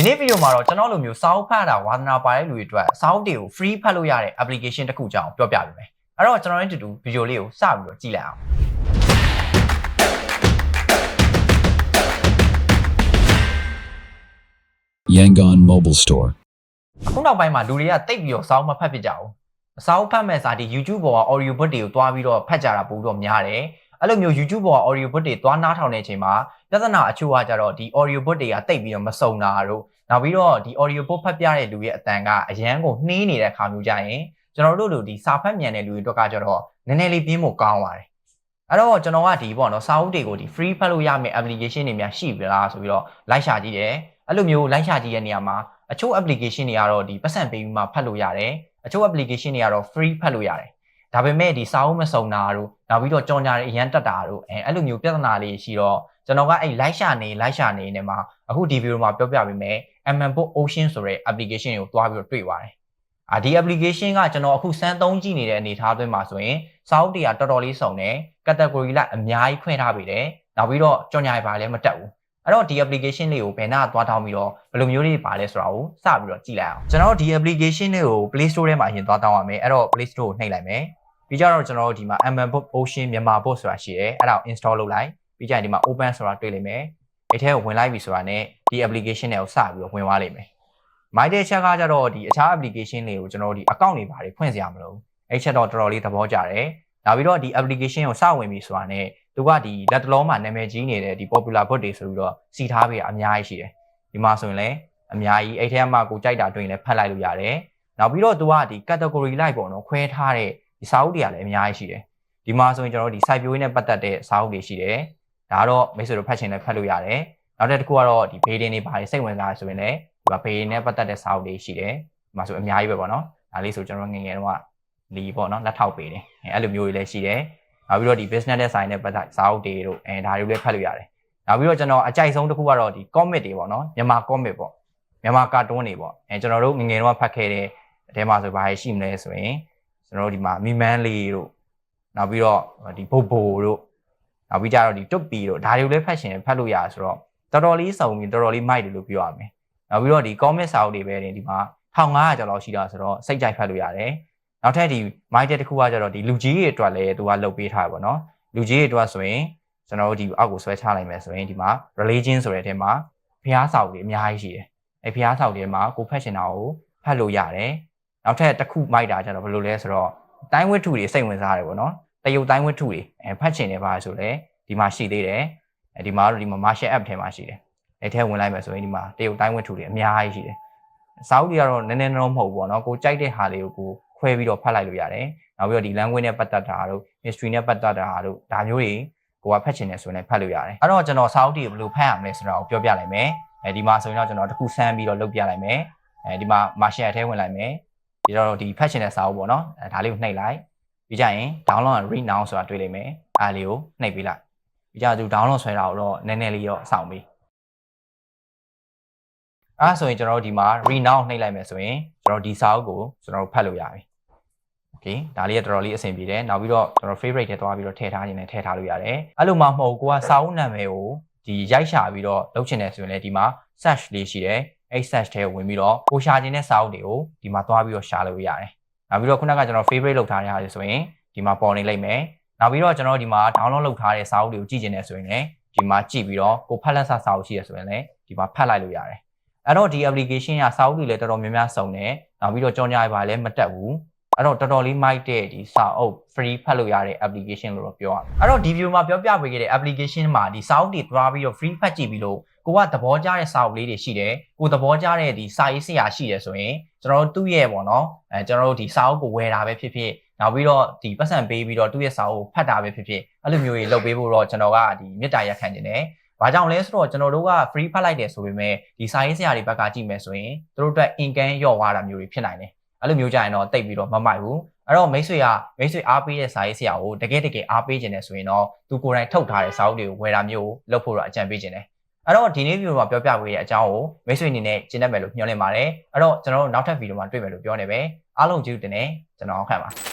ဒီနေ့ဗီဒီယိုမှာတော့ကျွန်တော်လိုမျိုးစာအုပ်ဖတ်တာဝါသနာပါတဲ့လူတွေအတွက်စာအုပ်တွေကို free ဖတ်လို့ရတဲ့ application တစ်ခုကြောင်းပြောပြပေးမယ်အဲ့တော့ကျွန်တော်တို့အတူတူဗီဒီယိုလေးကိုစပြီးတော့ကြည့်လိုက်အောင် Yangon Mobile Store. အခုနောက်ပိုင်းမှာလူတွေကတိတ်ပြီးတော့စာအုပ်မဖတ်ဖြစ်ကြဘူးစာအုပ်ဖတ်မဲ့စာဒီ YouTube ပေါ်က audio book တွေကိုတွားပြီးတော့ဖတ်ကြတာပို့တော့များတယ် အဲ့လိုမျိုး YouTube ပေါ်က audio book တွေတွားနားထောင်နေတဲ့အချိန်မှာပြဿနာအချို့ကကြတော့ဒီ audio book တွေကတိတ်ပြီးတော့မစုံတာတို့နောက်ပြီးတော့ဒီ audio book ဖတ်ပြတဲ့လူရဲ့အတန်ကအရန်ကိုနှီးနေတဲ့ခါမျိုးကြရင်ကျွန်တော်တို့လိုဒီစာဖတ်မြန်တဲ့လူတွေအတွက်ကကြတော့နည်းနည်းလေးပြင်းဖို့ကောင်းပါတယ်အဲ့တော့ကျွန်တော်ကဒီပေါ့နော်စာအုပ်တွေကိုဒီ free ဖတ်လို့ရမယ့် application တွေများရှိပြီလားဆိုပြီးတော့လိုက်ရှာကြည့်တယ်အဲ့လိုမျိုးလိုက်ရှာကြည့်တဲ့နေရာမှာအချို့ application တွေကတော့ဒီပတ်စံပေးပြီးမှဖတ်လို့ရတယ်အချို့ application တွေကတော့ free ဖတ်လို့ရတယ် ဒါပေမဲ့ဒီစာအုပ်မစုံတာတို့နောက်ပြီးတော့ကြောင်ညာတွေအရန်တက်တာတို့အဲအဲ့လိုမျိုးပြဿနာလေးရှိတော့ကျွန်တော်ကအဲ့လိုက်ရှာနေလိုက်ရှာနေနေမှာအခုဒီဗီဒီယိုမှာပြောပြပေးမယ် MM Book Ocean ဆိုတဲ့ application ကိုတွားပြီးတော့တွေ့ပါတယ်အာဒီ application ကကျွန်တော်အခုစမ်းသုံးကြည့်နေတဲ့အနေအထားအတွင်းမှာဆိုရင်စာအုပ်တွေကတော်တော်လေးစုံတယ် category လိုက်အများကြီးခွဲထားပေးတယ်နောက်ပြီးတော့ကြောင်ညာတွေပါလည်းမတက်ဘူး အဲ့တော့ဒီ application လေးကိုဘယ်နှသွားထောင်းပြီးတော့ဘယ်လိုမျိုးတွေပါလဲဆိုတာကိုစပြီးတော့ကြည့်လိုက်အောင်ကျွန်တော်တို့ဒီ application လေးကို Play Store ထဲမှာအရင်သွားတောင်းရမယ်အဲ့တော့ Play Store ကိုနှိပ်လိုက်မယ်ပြီးကြတော့ကျွန်တော်တို့ဒီမှာ MM Book Ocean မြန်မာ book ဆိုတာရှိတယ်အဲ့ဒါကို install လုပ်လိုက်ပြီးကြရင်ဒီမှာ open ဆိုတာတွေ့လိမ့်မယ်အဲ့ထဲကိုဝင်လိုက်ပြီဆိုတာနဲ့ဒီ application တွေကိုစပြီးတော့ဝင်သွားလိမ့်မယ်မိုက်တဲ့ချက်ကကြတော့ဒီအခြား application တွေကိုကျွန်တော်တို့ဒီ account တွေပါတယ်ဖွင့်စရာမလိုဘူးအဲ့ချက်တော့တော်တော်လေးသဘောကျတယ်နောက်ပြီးတော့ဒီ application ကိုစဝင်ပြီဆိုတာနဲ့ သူကဒီလက်တလုံးမှာနာမည်ကြီးနေတဲ့ဒီ popular book တွေဆိုပြီးတော့စီထားပေးတာအများကြီးရှိတယ်ဒီမှာဆိုရင်လည်းအများကြီးအဲ့ထဲမှာကိုကြိုက်တာတွေ့ရင်လည်းဖတ်လိုက်လို့ရတယ်နောက်ပြီးတော့သူကဒီ category လိုက်ပေါ့နော်ခွဲထားတဲ့ဒီစာအုပ်တွေကလည်းအများကြီးရှိတယ်ဒီမှာဆိုရင်ကျွန်တော်တို့ဒီ site view နဲ့ပတ်သက်တဲ့စာအုပ်တွေရှိတယ်ဒါကတော့မိတ်ဆွေတို့ဖတ်ချင်လည်းဖတ်လို့ရတယ်နောက်တစ်ခုကတော့ဒီ beading တွေပါတယ်စိတ်ဝင်စားဆိုရင်လည်းဒီမှာ beading နဲ့ပတ်သက်တဲ့စာအုပ်တွေရှိတယ်ဒီမှာဆိုအများကြီးပဲပေါ့နော်ဒါလေးဆိုကျွန်တော်ငယ်ငယ်တော့လီပေါ့နော်လက်ထောက်ပေးတယ်အဲအဲ့လိုမျိုးတွေလည်းရှိတယ် နောက်ပြီးတော့ဒီ business နဲ့ဆိုင်တဲ့ပတ်သက်စာအုပ်တွေတို့အဲဒါတွေလည်းဖတ်လို့ရတယ်နောက်ပြီးတော့ကျွန်တော်အကြိုက်ဆုံးတစ်ခုကတော့ဒီ comic တွေပေါ့နော်မြန်မာ comic ပေါ့မြန်မာကာတွန်းတွေပေါ့အဲကျွန်တော်တို့ငယ်ငယ်တော့ဖတ်ခဲ့တဲ့အထဲမှာဆိုဘာရှိမလဲဆိုရင်ကျွန်တော်တို့ဒီမှာမီမန်းလေးတို့နောက်ပြီးတော့ဒီဘိုဘိုတို့နောက်ပြီးကြတော့ဒီတွတ်ပီတို့ဒါတွေကိုလည်းဖတ်ရှင်ဖတ်လို့ရဆိုတော့တော်တော်လေးစုံပြီးတော်တော်လေးမိုက်တယ်လို့ပြောရမယ်နောက်ပြီးတော့ဒီ comic စာအုပ်တွေပဲနေဒီမှာ1500ကျော်လောက်ရှိတာဆိုတော့စိတ်ကြိုက်ဖတ်လို့ရတယ် နောက်ထပ်ဒီ mic တဲ့တစ်ခုကကျတော့ဒီလူကြီးတွေအတွက်လည်းသူကလုပ်ပေးထားတယ်ပေါ့နော်လူကြီးတွေအတွက်ဆိုရင်ကျွန်တော်တို့ဒီအောက်ကိုဆွဲချလိုက်မယ်ဆိုရင်ဒီမှာ religion ဆိုတဲ့အထက်မှာဖျားစာအုပ်တွေအများကြီးရှိတယ်အဲဖျားစာအုပ်တွေမှာကိုဖတ်ရှင်တာကိုဖတ်လို့ရတယ်နောက်ထပ်တစ်ခုမိုက်တာကျတော့ဘယ်လိုလဲဆိုတော့တိုင်းဝတ္ထုတွေစိတ်ဝင်စားတယ်ပေါ့နော်တရုတ်တိုင်းဝတ္ထုတွေအဲဖတ်ချင်တယ်ပါဆိုလဲဒီမှာရှိသေးတယ်အဲဒီမှာတော့ဒီမှာ martial app ထဲမှာရှိတယ်အဲထဲဝင်လိုက်မယ်ဆိုရင်ဒီမှာတရုတ်တိုင်းဝတ္ထုတွေအများကြီးရှိတယ်စာအုပ်တွေကတော့နည်းနည်းတော့မဟုတ်ဘူးပေါ့နော်ကိုကြိုက်တဲ့ဟာလေးကိုကို ခွဲပြီးတော့ဖတ်လိုက်လို့ရတယ်နောက်ပြီးတော့ဒီ language နဲ့ပတ်သက်တာတို့ history နဲ့ပတ်သက်တာတို့ဒါမျိုးတွေကိုကဖတ်ချင်တယ်ဆိုရင်ဖတ်လို့ရတယ်အဲ့တော့ကျွန်တော်စာအုပ်တွေကိုဘယ်လိုဖတ်ရမလဲဆိုတာကိုပြောပြလိုက်မယ်အဲဒီမှာဆိုရင်တော့ကျွန်တော်တစ်ခုဆန်းပြီးတော့လုပ်ပြလိုက်မယ်အဲဒီမှာ martial ထဲဝင်လိုက်မယ်ပြီးတော့ဒီဖတ်ချင်တဲ့စာအုပ်ပေါ့နော်အဲဒါလေးကိုနှိပ်လိုက်ပြီးကြရင် download and read now ဆိုတာတွေ့လိမ့်မယ်အားလေးကိုနှိပ်ပေးလိုက်ပြီးကြသူ download ဆွဲတာကိုတော့နည်းနည်းလေးတော့စောင့်ပေး အဲဆိုရင်ကျွန်တော်တို့ဒီမှာ read now နှိပ်လိုက်မယ်ဆိုရင်ကျွန်တော်ဒီစာအုပ်ကိုကျွန်တော်တို့ဖတ်လို့ရပြီ okay ဒါလေးကတော်တော်လေးအဆင်ပြေတယ်နောက်ပြီးတော့ကျွန်တော် favorite ထဲသွားပြီးတော့ထည့်ထားခြင်းနဲ့ထည့်ထားလို့ရတယ်အဲ့လိုမှမဟုတ်ကိုကစာအုပ်နာမည်ကိုဒီရိုက်ရှာပြီးတော့လုပ်ချင်တယ်ဆိုရင်လည်းဒီမှာ search လေးရှိတယ်အဲ့ search ထဲကိုဝင်ပြီးတော့ကိုရှာခြင်းတဲ့စာအုပ်တွေကိုဒီမှာသွားပြီးတော့ရှာလို့ရတယ်နောက်ပြီးတော့ခုနကကျွန်တော် favorite လုပ်ထားတဲ့ဟာတွေဆိုရင်ဒီမှာပေါ်နေလိမ့်မယ်နောက်ပြီးတော့ကျွန်တော်ဒီမှာ download လုပ်ထားတဲ့စာအုပ်တွေကိုကြည့်ကျင်တယ်ဆိုရင်လည်းဒီမှာကြည့်ပြီးတော့ကိုဖတ်လက်စာစာအုပ်ရှိရဆိုရင်လည်းဒီမှာဖတ်လိုက်လို့ရတယ် အဲ့တော့ဒီ application ကစာအုပ်တွေလည်းတော်တော်များများစုံတယ်နောက်ပြီးတော့ကြောင်ကြရပါလည်းမတက်ဘူးအဲ့တော့တော်တော်လေးမိုက်တဲ့ဒီစာအုပ် free ဖတ်လို့ရတဲ့ application လို့တော့ပြောရမယ်အဲ့တော့ဒီ view မှာပြောပြပေးခဲ့တဲ့ application မှာဒီစာအုပ်တွေတွားပြီးတော့ free ဖတ်ကြည့်ပြီးလို့ကိုကသဘောကျတဲ့စာအုပ်လေးတွေရှိတယ်ကိုသဘောကျတဲ့ဒီစာရေးဆရာရှိတယ်ဆိုရင်ကျွန်တော်တို့သူ့ရဲ့ပေါ့နော်အဲကျွန်တော်တို့ဒီစာအုပ်ကိုဝယ်တာပဲဖြစ်ဖြစ်နောက်ပြီးတော့ဒီပတ်စံပေးပြီးတော့သူ့ရဲ့စာအုပ်ကိုဖတ်တာပဲဖြစ်ဖြစ်အဲ့လိုမျိုးတွေလုပ်ပေးဖို့တော့ကျွန်တော်ကဒီမေတ္တာရက်ခံနေတယ်။ ဘာကြောင့်လဲဆိုတော့ကျွန်တော်တို့က free ဖတ်လိုက်တယ်ဆိုပေမဲ့ဒီစာရေးဆရာတွေဘက်ကကြည့်မယ်ဆိုရင်သူတို့အတွက် income လျော့သွားတာမျိုးတွေဖြစ်နိုင်တယ်။အဲ့လိုမျိုးကြရင်တော့တိတ်ပြီးတော့မမိုက်ဘူး။အဲ့တော့မိတ်ဆွေကမိတ်ဆွေအားပေးတဲ့စာရေးဆရာကိုတကယ်တကယ်အားပေးခြင်းနဲ့ဆိုရင်တော့သူကိုယ်တိုင်ထုတ်ထားတဲ့စာအုပ်တွေကိုဝယ်တာမျိုးကိုလုပ်ဖို့တော့အကြံပေးခြင်းတယ်။အဲ့တော့ဒီနေ့ဗီဒီယိုမှာပြောပြပေးတဲ့အကြောင်းကိုမိတ်ဆွေအနေနဲ့ကျင့်တတ်မယ်လို့ညွှန်လင့်ပါတယ်။အဲ့တော့ကျွန်တော်တို့နောက်ထပ်ဗီဒီယိုမှာတွေ့မယ်လို့ပြောနေပဲ။အားလုံးကျေးဇူးတင်တယ်ကျွန်တော်အောင်ခန့်ပါ။